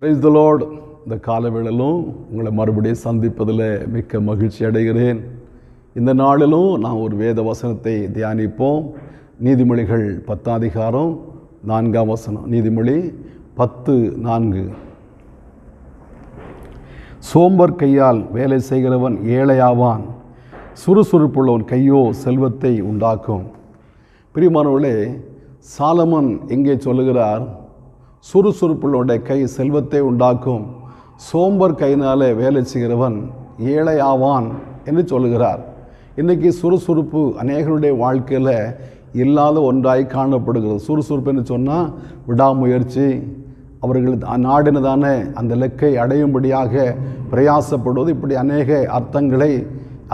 Praise the Lord இந்த காலவேளிலும் உங்களை மறுபடியும் சந்திப்பதில் மிக்க மகிழ்ச்சி அடைகிறேன். இந்த நாளிலும் நான் ஒரு வேத வசனத்தை தியானிப்போம். நீதிமொழிகள் பத்தாம் அதிகாரம் நான்காம் வசனம். நீதிமொழி பத்து நான்கு. சோம்பர் கையால் வேலை செய்கிறவன் ஏழையாவான். சுறுசுறுப்புள்ளவன் கையோ செல்வத்தை உண்டாக்கும். பிரியமானவர்களே சாலமன் எங்கே சொல்லுகிறார்? சுறுசுறுப்புள்ளோடைய கை செல்வத்தை உண்டாக்கும். சோம்பர் கையினாலே வேலை செய்கிறவன் ஏழை ஆவான் என்று சொல்லுகிறார். இன்றைக்கி சுறுசுறுப்பு அநேகருடைய வாழ்க்கையில் இல்லாத ஒன்றாய் காணப்படுகிறது. சுறுசுறுப்பு என்று சொன்னால் விடாமுயற்சி அவர்கள் நாடினதான அந்த இலக்கை அடையும்படியாக பிரயாசப்படுவது. இப்படி அநேக அர்த்தங்களை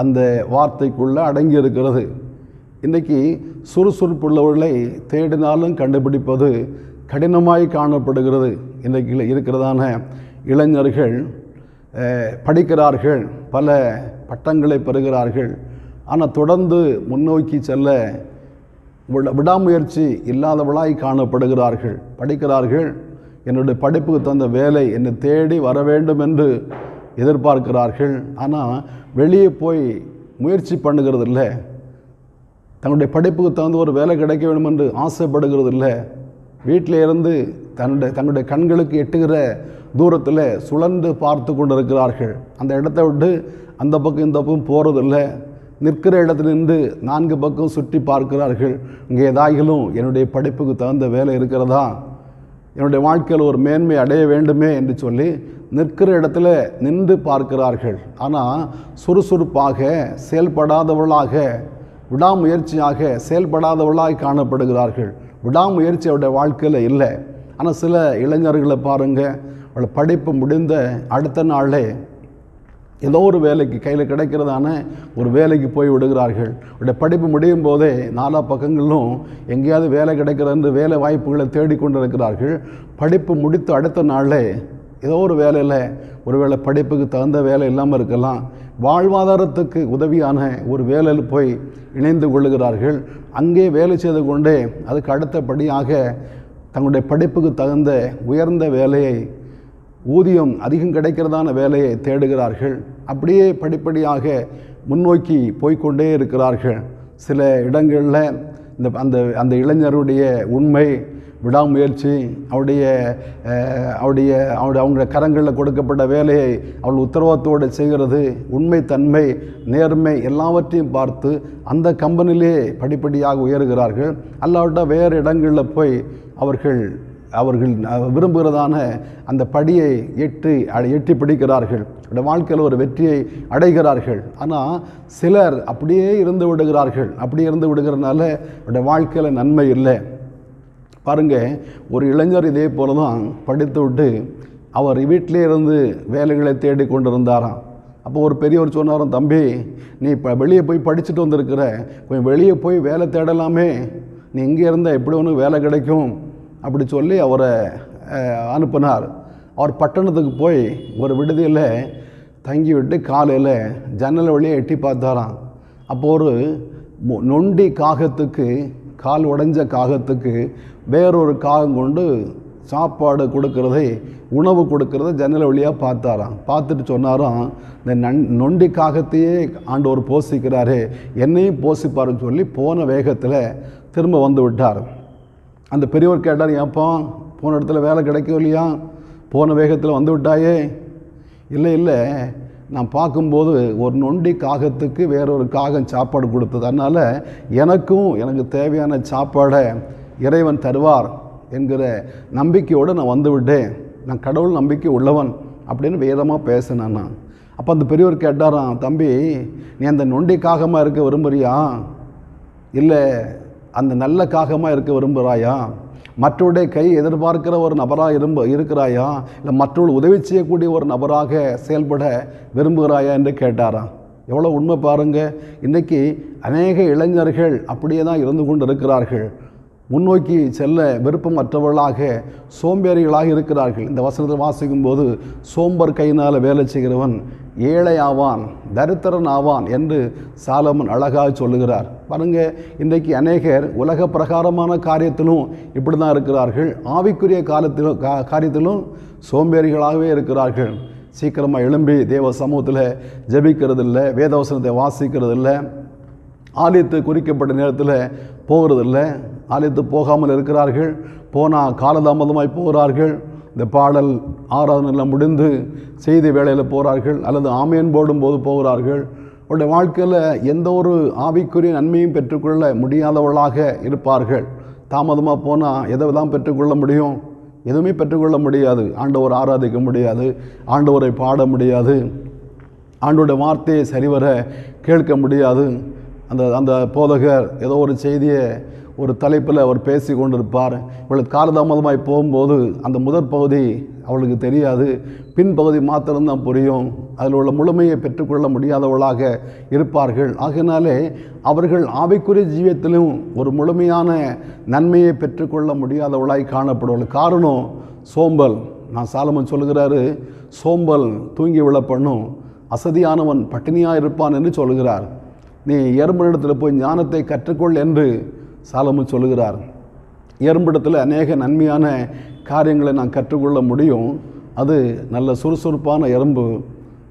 அந்த வார்த்தைக்குள்ளே அடங்கி இருக்கிறது இன்றைக்கி சுறுசுறுப்புள்ளவர்களை தேடினாலும் கண்டுபிடிப்பது கடினமாய் காணப்படுகிறது. இன்றைக்கு இருக்கிறதான இளைஞர்கள் படிக்கிறார்கள் பல பட்டங்களை பெறுகிறார்கள். ஆனால் தொடர்ந்து முன்னோக்கி செல்ல விட விடாமுயற்சி இல்லாதவளாய் காணப்படுகிறார்கள். படிக்கிறார்கள். என்னுடைய படிப்புக்கு தந்த வேலை என்னை தேடி வர வேண்டும் என்று எதிர்பார்க்கிறார்கள். ஆனால் வெளியே போய் முயற்சி பண்ணுகிறது இல்லை தங்களுடைய படிப்புக்கு தகுந்த ஒரு வேலை கிடைக்க வேண்டும் என்று ஆசைப்படுகிறது இல்லை வீட்டில் இருந்து தன்னுடைய தங்களுடைய கண்களுக்கு எட்டுகிற தூரத்தில் சுழன்று பார்த்து கொண்டு இருக்கிறார்கள் அந்த இடத்த விட்டு அந்த பக்கம் இந்த பக்கம் போகிறதில்ல நிற்கிற இடத்துல நின்று நான்கு பக்கம் சுற்றி பார்க்கிறார்கள். இங்கே ஏதாயிலும் என்னுடைய படிப்புக்கு தகுந்த வேலை இருக்கிறதா? என்னுடைய வாழ்க்கையில் ஒரு மேன்மை அடைய வேண்டுமே என்று சொல்லி நிற்கிற இடத்துல நின்று பார்க்கிறார்கள். ஆனால் சுறுசுறுப்பாக செயல்படாதவர்களாக விடாமுயற்சியாக செயல்படாதவர்களாக காணப்படுகிறார்கள். விடாமுயற்சி அவருடைய வாழ்க்கையில் இல்லை. ஆனால் சில இளைஞர்களை பாருங்கள் அவளை படிப்பு முடிந்த அடுத்த நாளே ஏதோ ஒரு வேலைக்கு கையில் கிடைக்கிறதான ஒரு வேலைக்கு போய் விடுகிறார்கள். அவருடைய படிப்பு முடியும் போதே நாலா பக்கங்களும் எங்கேயாவது வேலை கிடைக்கிறன்னு வேலை வாய்ப்புகளை தேடிக்கொண்டு இருக்கிறார்கள் படிப்பு முடித்த அடுத்த நாளே ஏதோ ஒரு வேலையில் ஒருவேளை படிப்புக்கு தகுந்த வேலை இல்லாமல் இருக்கலாம். வாழ்வாதாரத்துக்கு உதவியான ஒரு வேலையில் போய் இணைந்து கொள்ளுகிறார்கள். அங்கே வேலை செய்து கொண்டே அதுக்கு அடுத்தபடியாக தங்களுடைய படிப்புக்கு தகுந்த உயர்ந்த வேலையை ஊதியம் அதிகம் கிடைக்கிறதான வேலையை தேடுகிறார்கள். அப்படியே படிப்படியாக முன்னோக்கி போய்க்கொண்டே இருக்கிறார்கள். சில இடங்களில் இந்த அந்த அந்த இளைஞருடைய உண்மை விடாமுயற்சி அவருடைய அவருடைய அவருடைய அவங்க கரங்களில் கொடுக்கப்பட்ட வேலையை அவள் உத்தரவாதத்தோடு செய்கிறது. உண்மை தன்மை நேர்மை எல்லாவற்றையும் பார்த்து அந்த கம்பெனிலே படிப்படியாக உயர்கிறார்கள். அல்லாவிட்டால் வேறு இடங்களில் போய் அவர்கள் அவர்கள் விரும்புகிறதான அந்த படியை எட்டி எட்டி பிடிக்கிறார்கள். அவருடைய வாழ்க்கையில் ஒரு வெற்றியை அடைகிறார்கள். ஆனால் சிலர் அப்படியே இருந்து விடுகிறார்கள். அப்படியே இருந்து விடுகிறதுனால அவருடைய வாழ்க்கையில் நன்மை இல்லை. பாருங்கள் ஒரு இளைஞர் இதே போல தான் படித்து விட்டு அவர் வீட்டிலே இருந்து வேலைகளை தேடி கொண்டு இருந்தாராம் அப்போ ஒரு பெரியவர் சொன்னாராம் தம்பி நீ இப்போ வெளியே போய் படிச்சுட்டு வந்திருக்கிற. கொஞ்சம் வெளியே போய் வேலை தேடலாமே. நீ இங்கே இருந்தால் எப்படி ஒன்று வேலை கிடைக்கும்? அப்படி சொல்லி அவரை அனுப்பினார். அவர் பட்டணத்துக்கு போய் ஒரு விடுதியில் தங்கி விட்டு காலையில் ஜன்னல் வழியாக எட்டி பார்த்தாராம். அப்போ ஒரு நொண்டி காகத்துக்கு கால் உடைஞ்ச காகத்துக்கு வேறொரு காகம் கொண்டு சாப்பாடு கொடுக்கறதை உணவு கொடுக்கறத ஜன்னல் வழியாக பார்த்தாராம். பார்த்துட்டு சொன்னாராம் இந்த நன் நொண்டி காகத்தையே ஆண்டவர் போசிக்கிறாரே என்னையும் போசிப்பாருன்னு சொல்லி போன வேகத்தில் திரும்ப வந்து விட்டார். அந்த பெரியவர் கேட்டார் ஏப்பா போன இடத்துல வேலை கிடைக்கும் இல்லையா போன வேகத்தில் வந்து விட்டாயே? இல்லை இல்லை நான் பார்க்கும்போது ஒரு நொண்டி காகத்துக்கு வேறொரு காகம் சாப்பாடு கொடுத்தது. அதனால் எனக்கும் எனக்கு தேவையான சாப்பாடை இறைவன் தருவார் என்கிற நம்பிக்கையோடு நான் வந்துவிட்டேன் நான் கடவுள் நம்பிக்கை உள்ளவன் அப்படின்னு வேதமாக பேசினேன் நான். அப்போ அந்த பெரியவர் கேட்டாராம் தம்பி நீ அந்த நொண்டி காகமாக இருக்க விரும்புகிறியா இல்லை அந்த நல்ல காகமாக இருக்க விரும்புகிறாயா மற்றவருடைய கை எதிர்பார்க்கிற ஒரு நபராக இரும்ப இருக்கிறாயா? இல்லை மற்றவர்கள் உதவி செய்யக்கூடிய ஒரு நபராக செயல்பட விரும்புகிறாயா என்று கேட்டாராம். எவ்வளோ உண்மை பாருங்க. இன்றைக்கி அநேக இளைஞர்கள் அப்படியே தான் இருந்து கொண்டு இருக்கிறார்கள் முன்னோக்கி செல்ல விருப்பமற்றவர்களாக சோம்பேறிகளாக இருக்கிறார்கள். இந்த வசனத்தை வாசிக்கும் போது சோம்பர் கையினால் வேலை செய்கிறவன் ஏழை ஆவான் தரித்திரன் ஆவான் என்று சாலமன் அழகாக சொல்லுகிறார். பாருங்க இன்றைக்கு அநேகர் உலக பிரகாரமான காரியத்திலும் இப்படி தான் இருக்கிறார்கள். ஆவிக்குரிய காலத்திலும் கா காரியத்திலும் சோம்பேறிகளாகவே இருக்கிறார்கள். சீக்கிரமாக எழும்பி தேவ சமூகத்தில் ஜெபிக்கிறதில்ல வேதவசனத்தை வாசிக்கிறதில்ல ஆலயத்து குறிக்கப்பட்ட நேரத்தில் போகிறதில்ல. ஆலயத்து போகாமல் இருக்கிறார்கள். போனால் காலதாமதமாய் போகிறார்கள். இந்த பாடல் ஆராதனைலாம் முடிந்து செய்தி வேலையில் போகிறார்கள். அல்லது ஆமையன் போடும் போது போகிறார்கள். அவருடைய வாழ்க்கையில் எந்த ஒரு ஆவிக்குரிய நன்மையும் பெற்றுக்கொள்ள முடியாதவர்களாக இருப்பார்கள். தாமதமாக போனால் எதை தான் பெற்றுக்கொள்ள முடியும்? எதுவுமே பெற்றுக்கொள்ள முடியாது. ஆண்டவர் ஆராதிக்க முடியாது. ஆண்டவரை பாட முடியாது. ஆண்டோட வார்த்தையை சரிவர கேட்க முடியாது. அந்த அந்த போதகர் ஏதோ ஒரு செய்தியை ஒரு தலைப்பில் அவர் பேசி கொண்டிருப்பார். இவளுக்கு காலதாமதமாய் போகும்போது அந்த முதற் பகுதி அவளுக்கு தெரியாது. பின்பகுதி மாத்திரம்தான் புரியும். அதில் உள்ள முழுமையை பெற்றுக்கொள்ள முடியாதவளாக இருப்பார்கள். ஆகினாலே அவர்கள் ஆவிக்குரிய ஜீவியத்திலும் ஒரு முழுமையான நன்மையை பெற்றுக்கொள்ள முடியாதவளாய் காணப்படுவாள் காரணம் சோம்பல். நான் சாலமன் சொல்லுகிறாரு சோம்பல் தூங்கி விழ பண்ணும் அசதியானவன் பட்டினியாக இருப்பான் என்று சொல்லுகிறார். நீ எறும்பிடத்தில் போய் ஞானத்தை கற்றுக்கொள் என்று சாலமன் சொல்லுகிறார் எறும்பிடத்தில் அநேக நன்மையான காரியங்களை நான் கற்றுக்கொள்ள முடியும். அது நல்ல சுறுசுறுப்பான எறும்பு.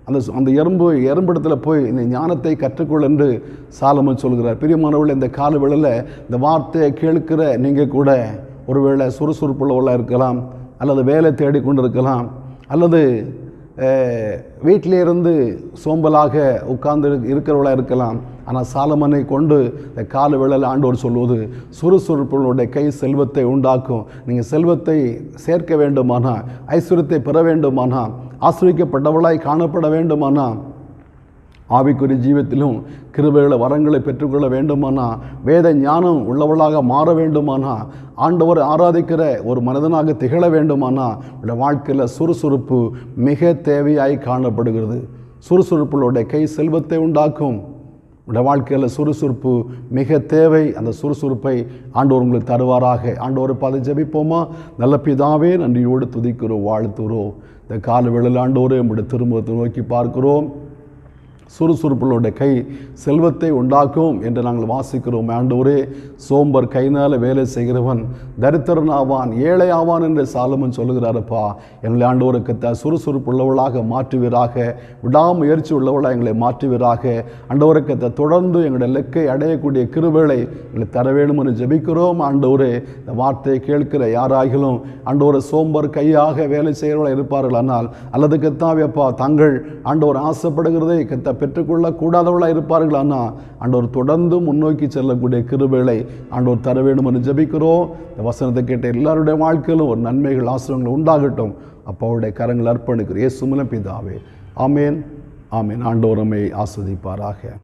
அந்த அந்த எறும்பு எறும்பிடத்தில் போய் இந்த ஞானத்தை கற்றுக்கொள் என்று சாலமன் சொல்கிறார் பிரியமானவர்கள் இந்த கால வேளையில் இந்த வார்த்தையை கேட்கிற நீங்கள் கூட ஒருவேளை சுறுசுறுப்புள்ளவர்களாக இருக்கலாம் அல்லது வேலை தேடி கொண்டு இருக்கலாம் அல்லது வீட்டிலேருந்து வீட்டிலே இருந்து சோம்பலாக உட்கார்ந்து இருக்கிறவளாக இருக்கலாம். ஆனால் சாலமனை கொண்டு இந்த கால விழல் ஆண்டோர் சொல்வது சுறுசுறுப்புகளுடைய கை செல்வத்தை உண்டாக்கும். நீங்கள் செல்வத்தை சேர்க்க வேண்டுமானால் ஐஸ்வர்யத்தை பெற வேண்டுமானால் ஆசிரியக்கப்பட்டவளாய் காணப்பட வேண்டுமானால் ஆவிக்குரிய ஜீவத்திலும் கிருபைகளை வரங்களை பெற்றுக்கொள்ள வேண்டுமானா வேத ஞானம் உள்ளவளாக மாற வேண்டுமானா ஆண்டவர் ஆராதிக்கிற ஒரு மனிதனாக திகழ வேண்டுமானா உள்ள வாழ்க்கையில் சுறுசுறுப்பு மிக தேவையாய் காணப்படுகிறது. சுறுசுறுப்புகளுடைய கை செல்வத்தை உண்டாக்கும். உடைய வாழ்க்கையில் சுறுசுறுப்பு மிக தேவை. அந்த சுறுசுறுப்பை ஆண்டவர் உங்களுக்கு தருவாராக. ஆண்டவர் பார்த்து ஜபிப்போமா? நல்ல பிதாவே நன்றியோடு துதிக்கிறோம் வாழ்த்துகிறோம் இந்த கால வேளையில் ஆண்டோரே உங்களுடைய திரும்பத்தை நோக்கி பார்க்கிறோம். சுறுசுறுப்புகளுடைய கை செல்வத்தை உண்டாக்கும் என்று நாங்கள் வாசிக்கிறோம். ஆண்டவரே சோம்பர் கைனால் வேலை செய்கிறவன் தரித்திரன் ஆவான் ஏழை ஆவான் என்று சாலமன் சொல்லுகிறாரப்பா எங்களை ஆண்டவருக்கு த சுறுசுறுப்புள்ளவளாக மாற்றுவீராக விடாமுயற்சி உள்ளவளாக எங்களை மாற்றுவீராக. ஆண்டவருக்கு த தொடர்ந்து எங்களுடைய லெக்கை அடையக்கூடிய கிருவேளை எங்களை தர வேண்டும் என்று ஜெபிக்கிறோம். ஆண்டவரே இந்த வார்த்தையை கேட்கிற யாராகிலும் ஆண்டவரை சோம்பர் கையாக வேலை செய்கிறவர்களாக இருப்பார்கள். ஆனால் அல்லது கத்தாவியப்பா தங்கள் ஆண்டவர் ஆசைப்படுகிறதை கத்த பெற்றுக்கொள்ள கூடாதவர்களாக இருப்பார்கள். ஆனால் ஆண்டவர் தொடர்ந்து முன்னோக்கி செல்லக்கூடிய கிருபைகளை ஆண்டவர் தர வேண்டும் என்று ஜபிக்கிறோம். இந்த வசனத்தை கேட்ட எல்லாருடைய வாழ்க்கையிலும் ஒரு நன்மைகள் ஆசிரங்கள் உண்டாகட்டும். அப்போ அவருடைய கரங்கள் அர்ப்பணிக்கிறேன் ஏ சுமலம் பிதாவே. ஆமேன். ஆமேன். ஆண்டோரமை ஆஸ்வதிப்பாராக